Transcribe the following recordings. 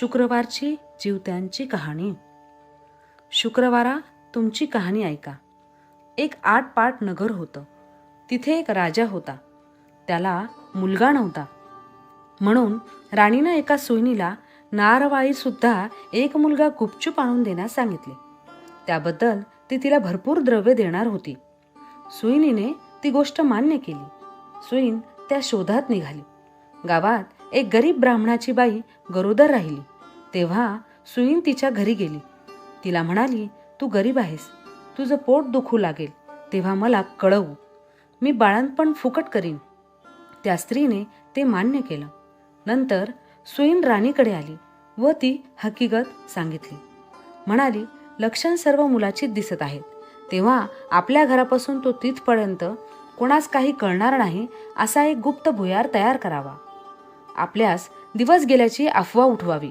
शुक्रवारची जीवत्यांची कहाणी. शुक्रवारा तुमची कहाणी ऐका. एक आठ पाट नगर होतं. तिथे एक राजा होता. त्याला मुलगा नव्हता. म्हणून राणीनं एका सोयनीला नारवाळीसुद्धा एक मुलगा गुपचूप आणून देण्यास सांगितले. त्याबद्दल ती तिला भरपूर द्रव्य देणार होती. सुईनीने ती गोष्ट मान्य केली. सुईन त्या शोधात निघाली. गावात एक गरीब ब्राह्मणाची बाई गरोदर राहिली. तेव्हा सुईन तिच्या घरी गेली. तिला म्हणाली तू गरीब आहेस. तुझं पोट दुखू लागेल. तेव्हा मला कळवू. मी बाळणपण फुकट करीन. त्या स्त्रीने ते मान्य केलं. नंतर सुईन राणीकडे आली व ती हकीकत सांगितली. म्हणाली लक्षण सर्व मुलाचीच दिसत आहेत. तेव्हा आपल्या घरापासून तो तिथपर्यंत कोणास काही कळणार नाही असा एक गुप्त भुयार तयार करावा. आपल्यास दिवस गेल्याची अफवा उठवावी.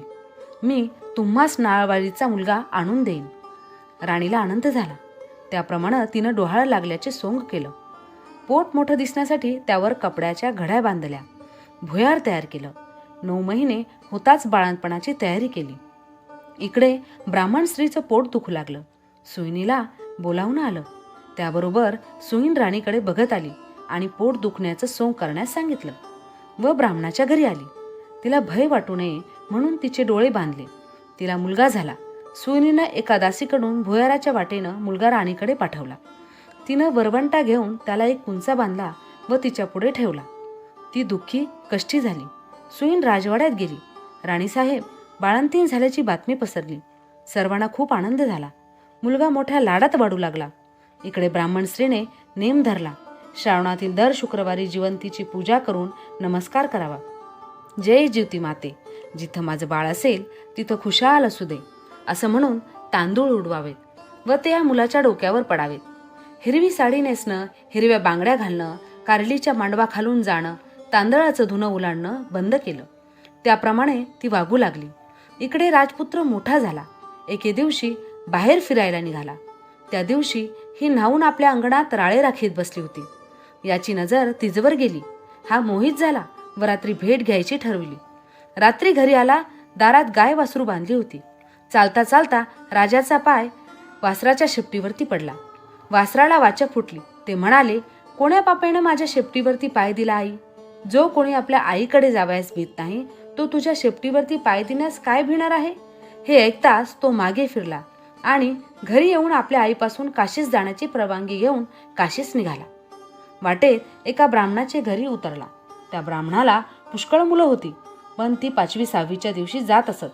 मी तुम्हास नाळवाळीचा मुलगा आणून देईन. राणीला आनंद झाला. त्याप्रमाणे तिनं डोहाळ लागल्याचे सोंग केलं. पोट मोठं दिसण्यासाठी त्यावर कपड्याच्या घड्या बांधल्या. भुयार तयार केलं. नऊ महिने होताच बाळणपणाची तयारी केली. इकडे ब्राह्मण स्त्रीचं पोट दुखू लागलं. सुईनीला बोलावून आलं. त्याबरोबर सुईन राणीकडे बघत आली आणि पोट दुखण्याचं सोंग करण्यास सांगितलं. व ब्राह्मणाच्या घरी आली. तिला भय वाटू नये म्हणून तिचे डोळे बांधले. तिला मुलगा झाला. सुईनीनं एका दासीकडून भुयाराच्या वाटेनं मुलगा राणीकडे पाठवला. तिनं वरवंटा घेऊन त्याला एक कुंचा बांधला व तिच्या पुढे ठेवला. ती दुःखी कष्टी झाली. सुईन राजवाड्यात गेली. राणीसाहेब बाळंतीण झाल्याची बातमी पसरली. सर्वांना खूप आनंद झाला. मुलगा मोठ्या लाडात वाढू लागला. इकडे ब्राह्मण स्त्रीने नेम धरला. श्रावणातील दर शुक्रवारी जिवंतीची पूजा करून नमस्कार करावा. जय ज्योती माते. जिथं माझं बाळ असेल तिथं खुशाल असू दे असं म्हणून तांदूळ उडवावेत व ते या मुलाच्या डोक्यावर पडावेत. हिरवी साडी नेसणं हिरव्या बांगड्या घालणं कारलीच्या मांडवा खालून जाणं तांदळाचं धुणं उलाडणं बंद केलं. त्याप्रमाणे ती वागू लागली. इकडे राजपुत्र मोठा झाला. एके दिवशी बाहेर फिरायला निघाला. त्या दिवशी ही न्हावून आपल्या अंगणात राळे राखीत बसली होती. याची नजर तिजवर गेली. हा मोहित झाला व रात्री भेट घ्यायची ठरवली. रात्री घरी आला दारात गाय वासरू बांधली होती. चालता चालता राजाचा पाय वासराच्या शेपटीवरती पडला. वासराला वाचक फुटली. ते म्हणाले कोण्या पापेनं माझ्या शेपटीवरती पाय दिला आई? जो कोणी आपल्या आईकडे जावयास भीत नाही तो तुझ्या शेपटीवरती पाय देण्यास काय भिणार आहे? हे ऐकताच तो मागे फिरला आणि घरी येऊन आपल्या आईपासून काशीस जाण्याची परवानगी घेऊन काशीस निघाला. वाटेत एका ब्राह्मणाचे घरी उतरला. त्या ब्राह्मणाला पुष्कळ मुलं होती पण ती पाचवी सहावीच्या दिवशी जात असत.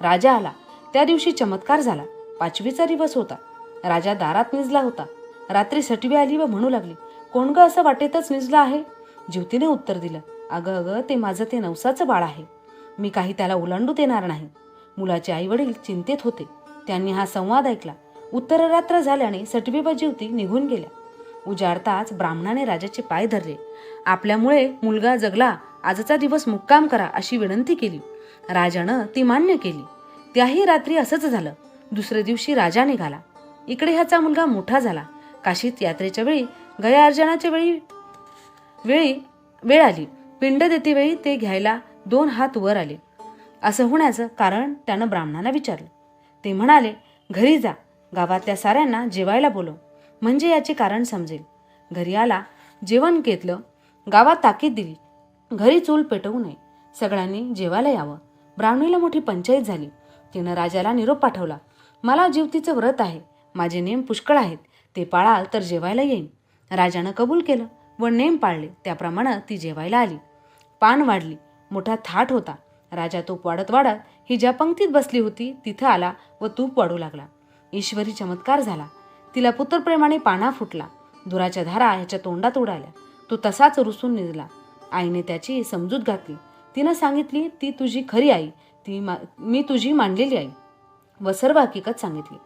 राजा आला. त्या दिवशी चमत्कार झाला. पाचवीचा दिवस होता. राजा दारात निजला होता. रात्री सटवी आली व म्हणू लागली कोण ग असं वाटेतच निजलं आहे? ज्योतीने उत्तर दिलं अगं अगं ते माझं ते नवसाचं बाळ आहे. मी काही त्याला ओलांडू देणार नाही. मुलाचे आई वडील चिंतेत होते. त्यांनी हा संवाद ऐकला. उत्तररात्र झाल्याने सटवी व ज्योती निघून गेल्या. उजाडताच ब्राह्मणाने राजाचे पाय धरले. आपल्यामुळे मुलगा जगला आजचा दिवस मुक्काम करा अशी विनंती केली. राजानं ती मान्य केली. त्याही रात्री असंच झालं. दुसऱ्या दिवशी राजा निघाला. इकडे ह्याचा मुलगा मोठा झाला. काशीत यात्रेच्या वेळी गया अर्जनाच्या वेळी वेळी वेळ आली. पिंड देतेवेळी ते घ्यायला दोन हात वर आले. असं होण्याचं कारण त्यानं ब्राह्मणाला विचारलं. ते म्हणाले घरी जा. गावातल्या साऱ्यांना जेवायला बोलव. म्हणजे याचे कारण समजेल. घरी आला जेवण घेतलं गावात ताकीद दिली. घरी चूल पेटवू नये. सगळ्यांनी जेवायला यावं. ब्राह्मणीला मोठी पंचायत झाली. तिनं राजाला निरोप पाठवला. मला जीवतीचं व्रत आहे. माझे नेम पुष्कळ आहेत. ते पाळाल तर जेवायला येईन. राजानं कबूल केलं व नेम पाळले. त्याप्रमाणे ती जेवायला आली. पान वाढली. मोठा थाट होता. राजा तूप वाढत वाढत ही ज्या पंक्तीत बसली होती तिथं आला व तूप वाढू लागला. ईश्वरी चमत्कार झाला. तिला पुत्रप्रेमाने पाना फुटला. दुराच्या धारा ह्याच्या तोंडात उडाल्या. तो तसाच रुसून निजला. आईने त्याची समजूत घातली. तिनं सांगितली ती तुझी खरी आई. ती मा मी तुझी मांडलेली आई. व सर्व हकीकत सांगितली.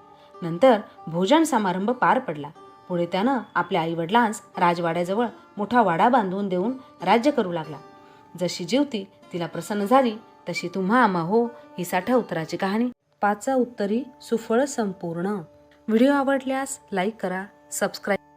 नंतर भोजन समारंभ पार पडला. पुढे त्यानं आपल्या आईवडिलांस राजवाड्याजवळ मोठा वाडा बांधून देऊन राज्य करू लागला. जशी जीवती तिला प्रसन्न झाली तशी तुम्हा आम्हा हो ही साठा उत्तराची कहाणी. पाचा उत्तरी सुफळ संपूर्ण. व्हिडिओ आवडल्यास लाईक करा सबस्क्राईब